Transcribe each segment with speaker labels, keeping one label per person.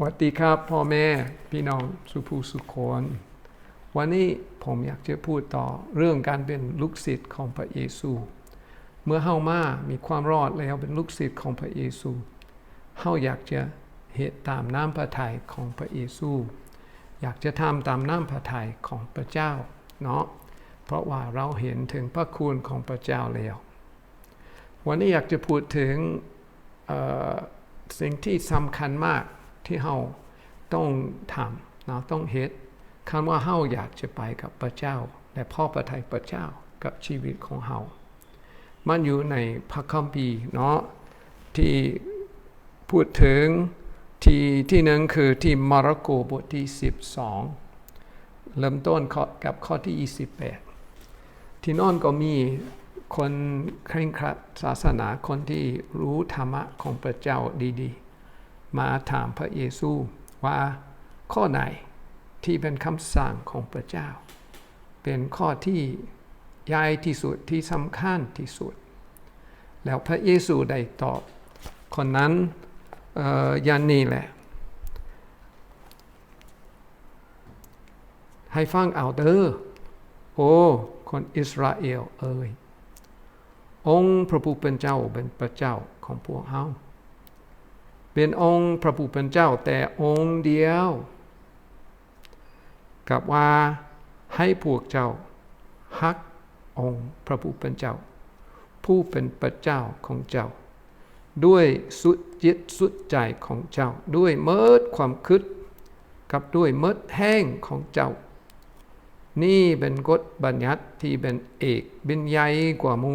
Speaker 1: สวัสดีครับพ่อแม่พี่น้องสุภูสุคนวันนี้ผมอยากจะพูดต่อเรื่องการเป็นลูกศิษย์ของพระเยซู เมื่อเฮามามีความรอดแล้วเป็นลูกศิษย์ของพระเยซูเฮาอยากจะเหตุตามน้ำพระทัยของพระเยซู อยากจะทำตามน้ำพระทัยของพระเจ้าเนาะเพราะว่าเราเห็นถึงพระคุณของพระเจ้าแล้ว วันนี้อยากจะพูดถึงสิ่งที่สำคัญมาก ที่เฮาต้องทำนะต้องเฮ็ดคำว่าเฮาอยากจะไปกับพระเจ้าและพ่อประทัยพระเจ้ากับชีวิตของเฮามันอยู่ในพระคัมภีร์เนาะที่พูดถึงที่ที่หนึ่งคือที่มาระโกบทที่ 12 เริ่มต้นกับข้อที่ 28 ที่นอนก็มีคนเคร่งครัดศาสนาคนที่รู้ธรรมะของพระเจ้าดี ๆ มาถามพระเยซูว่าข้อไหนที่เป็นคำสั่งของพระเจ้า เป็นข้อที่ใหญ่ที่สุดที่สำคัญที่สุด แล้วพระเยซูได้ตอบ คนนั้นยันนี่แหละ ให้ฟังเอาเด้อโอ้คนอิสราเอลเอ่ยองค์พระผู้เป็นเจ้าเป็นพระเจ้าของพวกเฮา เป็นองค์พระผู้เป็นเจ้าแต่องค์เดียว กับว่าให้พวกเจ้าฮักองค์พระผู้เป็นเจ้า ผู้เป็นพระเจ้าของเจ้า ด้วยสุดจิตสุดใจของเจ้า ด้วยเมิดความคิดกับด้วยเมิดแห้งของเจ้า นี่เป็นกฎบัญญัติที่เป็นเอกเป็นใหญ่กว่ามู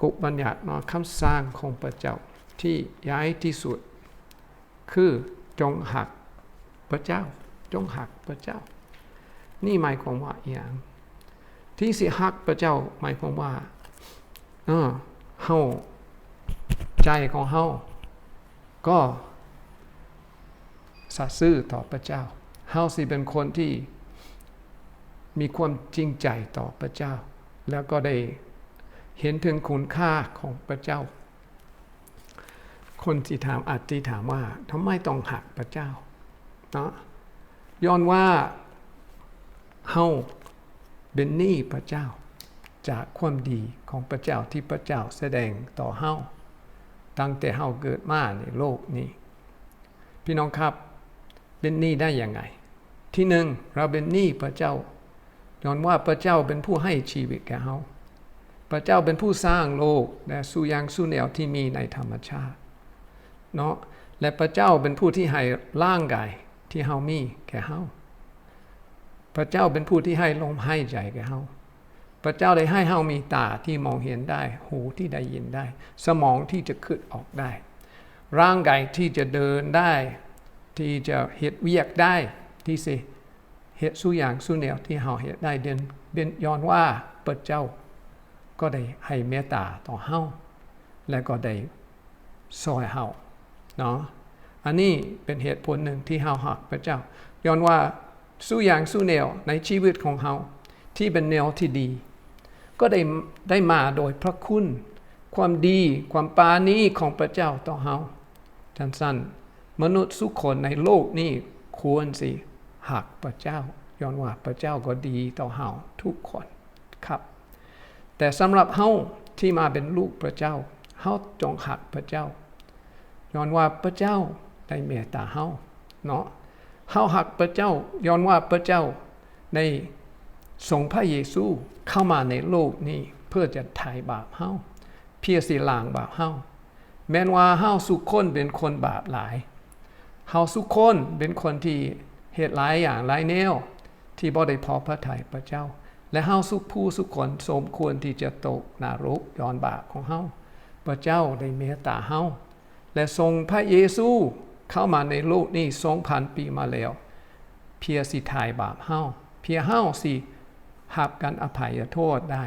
Speaker 1: กฎบัญญัติเนาะคำสร้างของพระเจ้า ที่ใหญ่ที่สุด คือจงหักพระเจ้า จงหักพระเจ้า นี่หมายความว่าอย่าง ที่สิหักพระเจ้าหมายความว่าเออเฮาใจของเฮาก็สัตย์ซื่อต่อพระเจ้าเฮาสิเป็นคนที่มีความจริงใจต่อพระเจ้า แล้วก็ได้เห็นถึงคุณค่าของพระเจ้า คนที่ถามอาจจะถามว่าทำไมต้องหักพระเจ้าเนาะย้อนว่าเฮาเป็นหนี้พระเจ้า จากความดีของพระเจ้าที่พระเจ้าแสดงต่อเฮาตั้งแต่เฮาเกิดมาในโลกนี้ พี่น้องครับเป็นหนี้ได้ยังไง ที่หนึ่งเราเป็นหนี้พระเจ้าย้อนว่าพระเจ้าเป็นผู้ให้ชีวิตแก่เฮาพระเจ้าเป็นผู้สร้างโลกและสู่ยังสู่แนวที่มีในธรรมชาติ เนาะและพระเจ้าเป็นผู้ที่ให้ร่างกายที่เฮามีแก่เฮาพระเจ้าเป็นผู้ที่ให้ลมหายใจแก่เฮาพระเจ้าได้ให้เฮามีตาที่มองเห็นได้ หูที่ได้ยินได้ สมองที่จะคิดออกได้ ร่างกายที่จะเดินได้ ที่จะเหตุเวียกได้ที่สิเหตุสู้อย่างสู้แนวที่เฮาเหตุได้เดินเดินย้อนว่าพระเจ้า ก็ได้ให้เมตตาต่อเฮาและก็ได้ซอยเฮา เนาะอันนี้เป็นเหตุผลหนึ่งที่เฮาหักพระเจ้าย้อนว่าสู้อย่างสู้แนวในชีวิตของเฮาที่เป็นแนวที่ดี ก็ได้ได้มาโดยพระคุณ ความดีความปานีของพระเจ้าต่อเฮาท่านสั้นมนุษย์สุขคนในโลกนี้ควรสิหักพระเจ้าย้อนว่าพระเจ้าก็ดีต่อเฮาทุกคนครับ แต่สำหรับเฮาที่มาเป็นลูกพระเจ้าเฮาจงหักพระเจ้า ย้อนว่าพระเจ้าได้เมตตาเฮาเนาะเฮาหักพระเจ้าย้อนว่าพระเจ้าในส่งพระเยซูเข้ามาในโลกนี้เพื่อจะไถ่บาปเฮาเพียสิล้างบาปเฮาแม้นว่าเฮาสุขคนเป็นคนบาปหลายเฮาสุขคนเป็นคนที่เหตุหลายอย่างหลายแนวที่บ่ได้พอพระทัยพระเจ้า และเฮาสุขผู้สุขคนสมควรที่จะตกนรกย้อนบาปของเฮาพระเจ้าได้เมตตาเฮา และทรงพระเยซูเข้ามาในโลกนี้2,000ปีมาแล้ว เพียสิทายบาปเฮาเพียเฮาสิหับกันอภัยโทษได้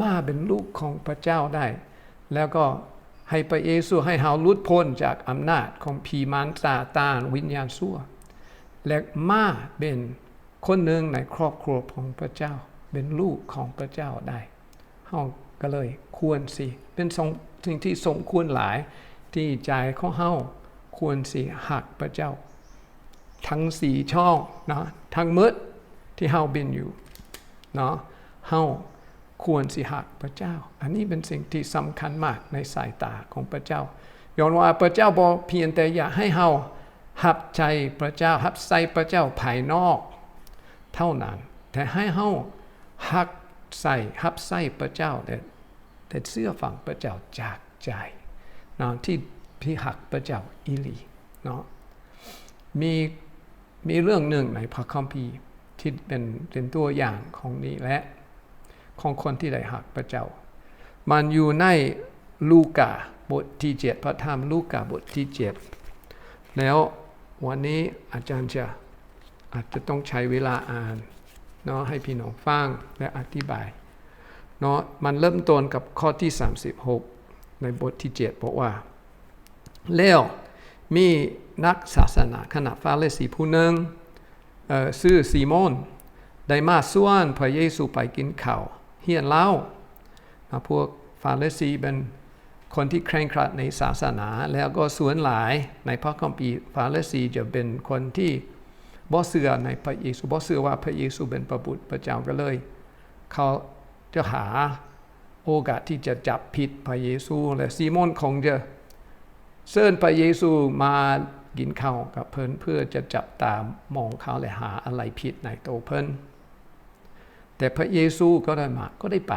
Speaker 1: มาเป็นลูกของพระเจ้าได้ แล้วก็ให้พระเยซูให้เฮาลุดพ้นจากอำนาจของผีมารซาตานวิญญาณชั่วและมาเป็นคนหนึ่งในครอบครัวของพระเจ้า เป็นลูกของพระเจ้าได้เฮาก็เลยควรสิ เป็นสิ่งที่สมควรหลาย ที่ใจของเฮาควรสิหักพระเจ้า ทั้งสี่ช่องนะทั้งมืดที่เฮาเป็นอยู่เนาะเฮาควรสิหักพระเจ้า อันนี้เป็นสิ่งที่สำคัญมากในสายตาของพระเจ้าย้อนว่าพระเจ้าบอกเพียงแต่อยากให้เฮาหับใจพระเจ้าหับใส่พระเจ้าภายนอก เท่านั้น แต่ให้เฮาหักใส่หับใส่พระเจ้าแต่แต่เสื้อฝังพระเจ้าจากใจ นะที่ที่หักพระเจ้าอิลีเนาะมีมีเรื่องหนึ่งในพระคัมภีร์ที่เป็นเป็นตัวอย่างของนี้และของคนที่ได้หักพระเจ้า มันอยู่ในลูกาบทที่เจ็ดพระธรรมลูกาบทที่เจ็ดแล้ววันนี้อาจารย์จะอาจจะต้องใช้เวลาอ่านเนาะให้พี่น้องฟังและอธิบายเนาะมันเริ่มต้นกับข้อที่ 36 ในบทที่ 7 บอกว่า แล้วมีนักศาสนาขณะฟาเลสีผู้หนึ่งชื่อซีโมนได้มาส่วนพระเยซูไปกินข้าวเฮียนเล่าพวกฟาเลสีเป็นคนที่เคร่งครัดในศาสนา แล้วก็ส่วนหลายในพระคัมภีร์ฟาเลสีจะเป็นคนที่บ่เชื่อในพระเยซูบ่เชื่อว่าพระเยซูเป็นพระบุตรพระเจ้าก็เลย เขาจะหา โอกาสที่จะจับผิดพระเยซูและซีโมนคงจะเชิญพระเยซูมากินข้าวกับเพิ่นเพื่อจะจับตามมองเขาและหาอะไรผิดในตัวเพิ่นแต่พระเยซูก็ได้มาก็ได้ไป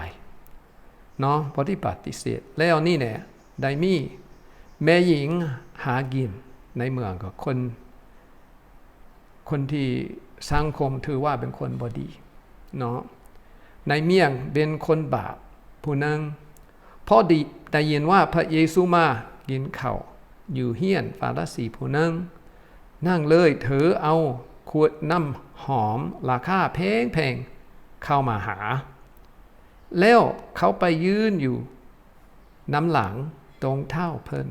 Speaker 1: เนาะพอที่ปฏิเสธแล้วนี่เนี่ยไดมี่แม่หญิงหากินในเมืองกับคน คนที่สังคมถือว่าเป็นคนบดีเนาะในเมียงเป็นคนบาป ผู้นึงพอดีได้ยินว่าพระเยซูมากินข้าวอยู่เฮียนฟาราสีผู้นึงนั่งเลยเถอเอาขวดน้ำหอมราคาแพงแพงเข้ามาหา แล้วเขาไปยืนอยู่ น้ำหลังตรงเท้าเพิ่น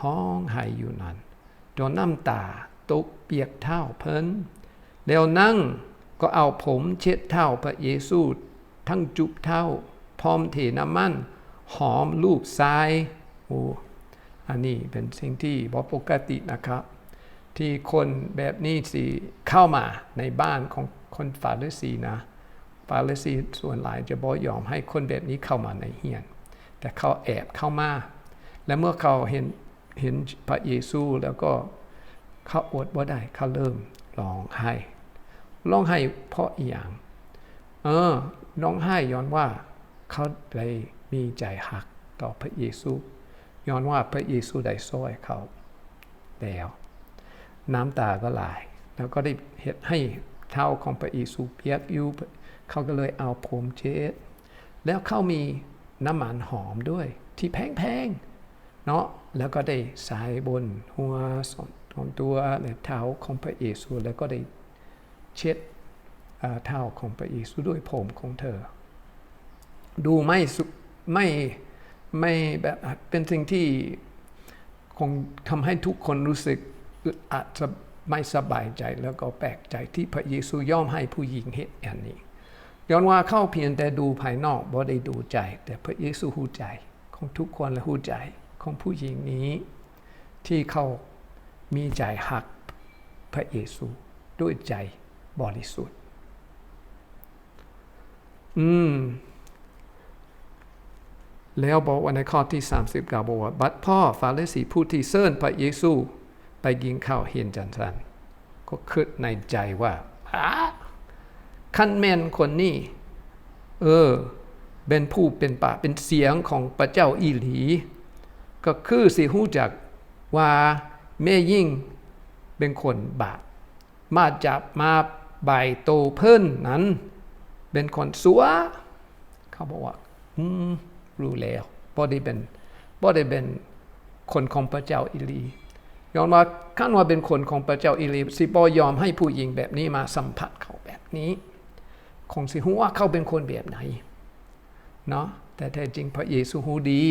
Speaker 1: ห้องไห้อยู่นั้นจนน้ำตาตกเปียกเท้าเพิ่นแล้วนั่งก็เอาผมเช็ดเท้าพระเยซูทั้งจุบเท้า พร้อมเทน้ำมัน หอมลูบทรายโอ้อันนี้เป็นสิ่งที่บอปกตินะครับ ที่คนแบบนี้สิเข้ามาในบ้านของคนฟาริสีนะฟาริสีส่วนหลายจะบอยอมให้คนแบบนี้เข้ามาในเฮียน แต่เขาแอบเข้ามา และเมื่อเขาเห็นเห็นพระเยซูแล้วก็เขาอดว่าได้เขาเริ่มร้องไห้ร้องไห้เพราะอีหยังเออร้องไห้ย้อนว่า เขาได้มีใจหักต่อพระเยซูย้อนว่าพระเยซูได้ซอยเขาแล้วน้ำตาก็ไหลแล้วก็ได้เหตุให้เท้าของพระเยซูเปียกอยู่เขาก็เลยเอาผมเช็ดแล้วเขามีน้ำมันหอมด้วย ที่แพงๆเนาะแล้วก็ได้สายบนหัวของตัวและเท้าของพระเยซูแล้วก็ได้เช็ดเท้าของพระเยซูด้วยผมของเธอ ดูไม่ไม่ไม่แบบเป็นสิ่งที่คงทำให้ทุกคนรู้สึกอาจจะไม่สบายใจแล้วก็แปลกใจที่พระเยซูย่อมให้ผู้หญิงเหตุอย่างนี้ย้อนว่าเข้าเพียงแต่ดูภายนอกบ่ได้ดูใจ แต่พระเยซูหูใจของทุกคนและหูใจของผู้หญิงนี้ ที่เขามีใจหักพระเยซูด้วยใจบริสุทธิ์อืม แล้วบอกว่าในข้อที่ 30กล่าวบอกว่า บัดพ่อฟาเลสีผู้ที่เซิร์นพระเยซู ไปยิงข้าวเห็นจันทันก็คิดในใจว่าขั้นแมนคนนี้เออ เป็นผู้เป็นป่าเป็นเสียงของพระเจ้าอีหลี ก็คือสิหูจักว่าแม่ยิ่งเป็นคนบาปมาจับมาใบโตเพิ่นนั้น เป็นคนสัวเขาบอกว่า อืม รู้แล้วบ่ได้เป็นบ่ได้เป็นคนของพระเจ้าอิลียอมว่าขั้นว่าเป็นคนของพระเจ้าอิลีสิบ่ยอมให้ผู้หญิงแบบนี้มาสัมผัสเขาแบบนี้ คงสิหูว่าเขาเป็นคนแบบไหนเนาะแต่แท้จริงพระเยซูหูดี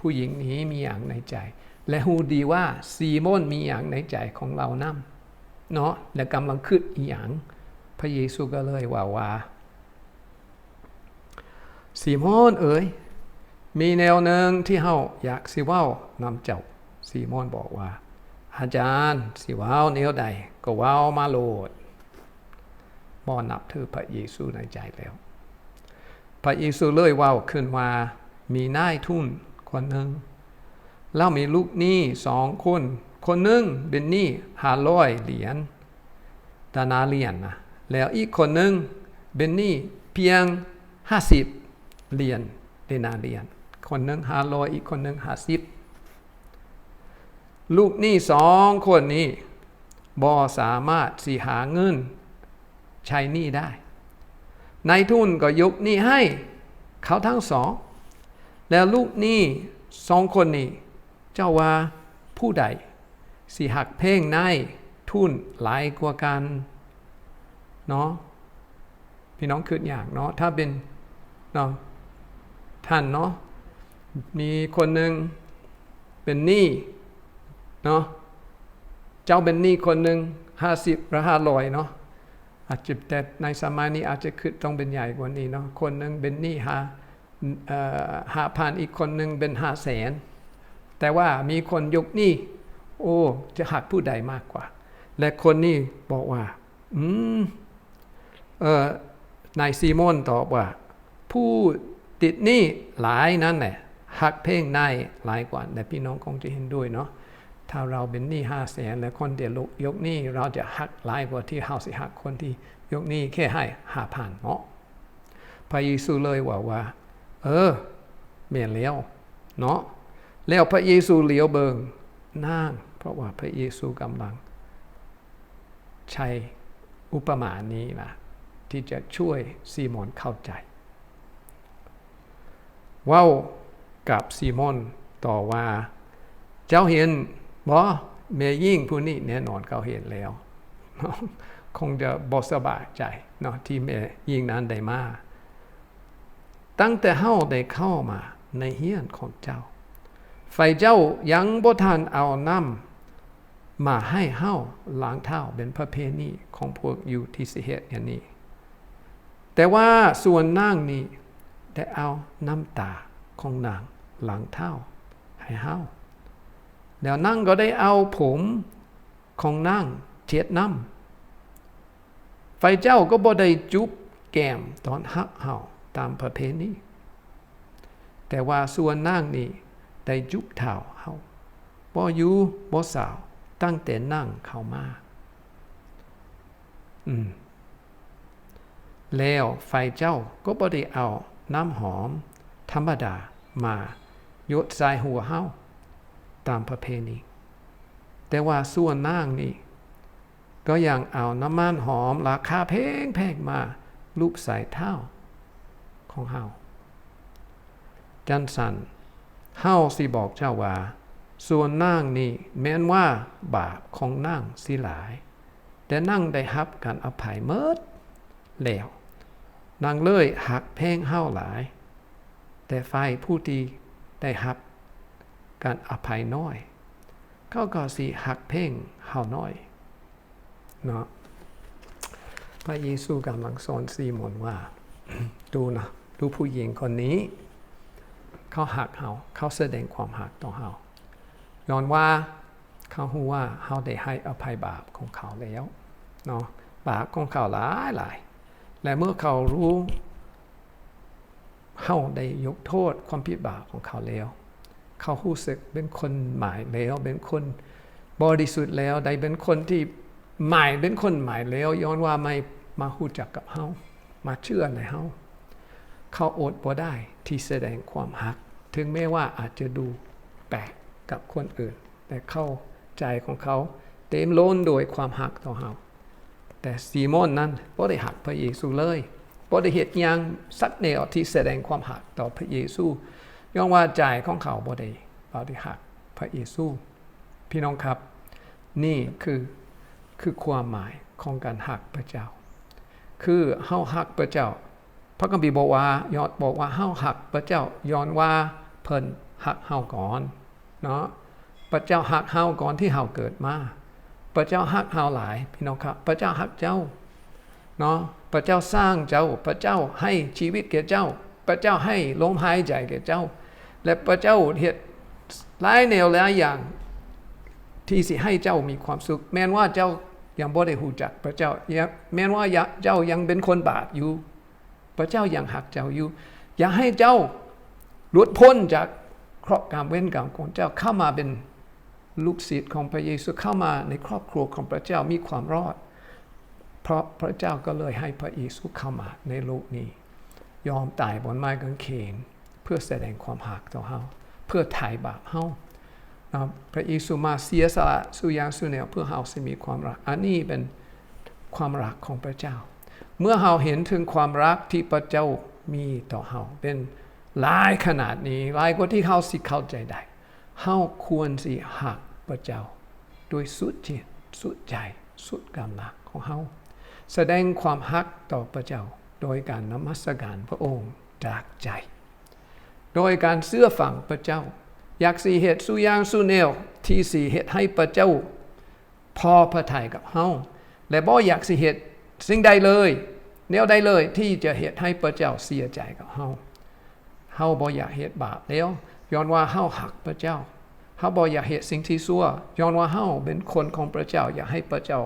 Speaker 1: ผู้หญิงนี้มีอย่างในใจ และหูดีว่าซีโมนมีอย่างในใจของเรานำเนาะและกำลังคิดอีหยังพระเยซูก็เลยว่าว่าซีโมนเอ๋ย มีแนวหนึ่งที่เฮาอยากสิว้าวนำเจ้าซีมอนบอกว่า อาจารย์สิว้าวแนวใด ก็ว้าวมาโลดบ่นับถือพระเยซูในใจแล้ว พระเยซูเลยว้าวขึ้นว่ามีนายทุนคนหนึ่งแล้วมีลูกหนี้สองคน คนหนึ่งเป็นหนี้ห้าร้อยเหรียญดานาเรียนนะแล้วอีกคนหนึ่งเป็นหนี้เพียงห้าสิบเหรียญเดนาเรียน คนหนึ่งหาร้อยอีกคนหนึ่งหาสิบลูกหนี้สองคนนี้บอสามารถสิหาเงินใช้หนี้ได้นายทุนก็ยกหนี้ให้เขาทั้งสอง แล้วลูกหนี้สองคนนี้ เจ้าว่าผู้ใดสิหักเพ่งนายทุนหลายกว่ากันเนาะพี่น้องคิดอย่างเนาะถ้าเป็นเนาะท่านเนาะ มีคนหนึ่งเป็นหนี้เนาะเจ้าเป็นหนี้คนหนึ่งห้าสิบหรือห้าร้อยเนาะอาจจะแต่ในสมัยนี้อาจจะคือต้องเป็นใหญ่กว่านี้เนาะคนหนึ่งเป็นหนี้ห้าห้าพันอีกคนหนึ่งเป็นห้าแสนแต่ว่ามีคนยกหนี้โอ้จะหักผู้ใดมากกว่า และคนนี้บอกว่า อืมเออนายซีโมนตอบว่า ผู้ติดหนี้หลายนั่นแหละ หักเพ่งนายหลายกว่า แต่พี่น้องคงจะเห็นด้วยเนาะถ้าเราเป็นหนี้ห้าแสนและคนเดียวยกหนี้เราจะหักหลายกว่าที่เฮาสิหักคนที่ยกหนี้แค่ให้ห้าพันเนาะพระเยซูเลยว่าว่า เออเมียนแล้วเนาะแล้วพระเยซูเหลียวเบิงนั่งเพราะว่าพระเยซูกำลัง ใช้อุปมานี้นะที่จะช่วยซีมอนเข้าใจว้าว กับซีมอนต่อว่า เจ้าเห็นบอเมยิ่งผู้นี้แน่นอนเขาเห็นแล้ว คงจะบอสบายใจเนาะที่เมยิ่งนั้นได้มาตั้งแต่เฮาได้เข้ามาในเฮียนของเจ้าไฟเจ้ายังบ่ทานเอาน้ำมาให้เฮาล้างเท้าเป็นประเพณีของพวกอยู่ที่สิเหตุอย่างนี้ แต่ว่าส่วนนางนี้ได้เอาน้ำตาของนาง หล้างเท้าให้เฮาแล้วนั่งก็ได้เอาผมของนั่งเช็ดน้ำไฟเจ้าก็บ่ได้จุบแก้มตอนฮักเห่าตามประเพณีแต่ว่าส่วนนั่งนี่ได้จุบเท้าเฮาบ่อยู่บ่สาวตั้งแต่นั่งเข้ามาอืมแล้วไฟเจ้าก็บ่ได้เอาน้ำหอม ธรรมดามา ยดใส่หัวเฮาตามประเพณี แต่ว่าส่วนนางนี่ก็ยังเอาน้ำมันหอมราคาแพงแพงมาลูกใส่เท้าของเฮาจันสันเฮาสิบอกเจ้าว่า ส่วนนางนี่แม้นว่าบาปของนางสิหลาย แต่นั่งได้ฮับการอภัยเมิดแล้วนางเลยหักแพงเฮาหลาย แต่ไฟผู้ที่ ได้ฮับการอภัยน้อย เขาก็สิหักเพ่งเฮาน้อยเนาะพระเยซูกำลังสอนซีมอนว่า ดูนะ ดูผู้หญิงคนนี้ เขาหักเฮาเขาแสดงความหักต่อเฮาย้อนว่าเขาหูว่าเฮาได้ให้อภัยบาปของเขาแล้วเนาะบาปของเขาหลายหลายและเมื่อเขารู้ เฮาได้ยกโทษความผิดบาปของเขาแล้ว เขารู้สึกเป็นคนหมายแล้วเป็นคนบริสุทธิ์แล้วได้เป็นคนที่หมายเป็นคนหมายแล้ว ย้อนว่าไม่มาหู้จักกับเฮามาเชื่อในเฮาเขาอดบ่ได้ที่แสดงความหัก ถึงแม้ว่าอาจจะดูแปลกกับคนอื่น แต่เข้าใจของเขาเต็มล้นโดยความหักต่อเฮาแต่ซีโมนนั้นบ่ได้หักพระเยซูเลย บ่ได้เหตุยังสักแนวที่แสดงความหักต่อพระเยซูย่อมว่าใจของเขาบ่ได้บ่ได้หักพระเยซู พี่น้องครับ นี่คือคือความหมายของการหักพระเจ้า คือเฮาหักพระเจ้า พระคัมภีบอกว่ายอดบอกว่าเฮาหักพระเจ้าย้อนว่าเพิ่นหักเฮาก่อนเนาะพระเจ้าหักเฮาก่อนที่เฮาเกิดมาพระเจ้าหักเฮาหลาย พี่น้องครับ พระเจ้าหักเจ้าเนาะ พระเจ้าสร้างเจ้า พระเจ้าให้ชีวิตแก่เจ้า พระเจ้าให้ลมหายใจแก่เจ้า และพระเจ้าเหตุหลายแนวหลายอย่าง ที่สิให้เจ้ามีความสุข แม้นว่าเจ้ายังบ่ได้หูจัก พระเจ้าแม้นว่าเจ้ายังเป็นคนบาปอยู่ พระเจ้ายังหักเจ้าอยู่ อย่าให้เจ้าหลุดพ้นจากเคราะห์กรรมเว้นกรรมของเจ้าเข้ามาเป็นลูกศิษย์ของพระเยซูเข้ามาในครอบครัวของพระเจ้ามีความรอด เพราะพระเจ้าก็เลยให้พระเยซูเข้ามาในโลกนี้ ยอมตายบนไม้กางเขน เพื่อแสดงความหักต่อเฮาเพื่อไถ่บาปเฮาพระเยซูมาเสียสละสุยางสุเนวเพื่อเฮาสิมีความรัก อันนี้เป็นความรักของพระเจ้า เมื่อเฮาเห็นถึงความรักที่พระเจ้ามีต่อเฮาเป็นหลายขนาดนี้หลายกว่าที่เฮาสิเข้าใจได้เฮาควรสิหักพระเจ้าด้วยสุดจิตสุดใจสุดกำลังของเฮา แสดงความหักต่อพระเจ้า โดยการนมัสการพระองค์จากใจ โดยการเสื้อฝังพระเจ้า อยากสีเหตุสุยางสุเนวที่สีเหตุให้พระเจ้า พอพระทัยกับเฮาและบ่อยากสิเหตุสิ่งใดเลยแนวใดเลยที่จะเหตุให้พระเจ้าเสียใจกับเฮาเฮาบ่อยากเหตุบาปแล้วย้อนว่าเฮาหักพระเจ้าเฮาบ่อยากเหตุสิ่งที่ชั่วย้อนว่าเฮาเป็นคนของพระเจ้าอยากให้พระเจ้า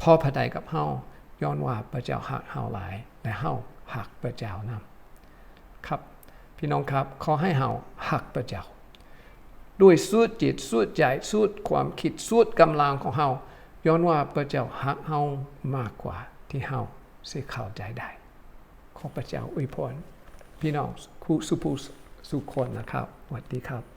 Speaker 1: พอพระทัยกับเฮา ย้อนว่าพระเจ้าหักเฮาหลายและเฮาหักพระเจ้านำครับ พี่น้องครับขอให้เฮาหักพระเจ้า ด้วยสุดจิตสุดใจสุดความคิดสุดกำลังของเฮาย้อนว่าพระเจ้าหักเฮามากกว่าที่เฮาสิเข้าใจได้ขอพระเจ้าอวยพรพี่น้องคู่สุภูสุคนนะครับสวัสดีครับ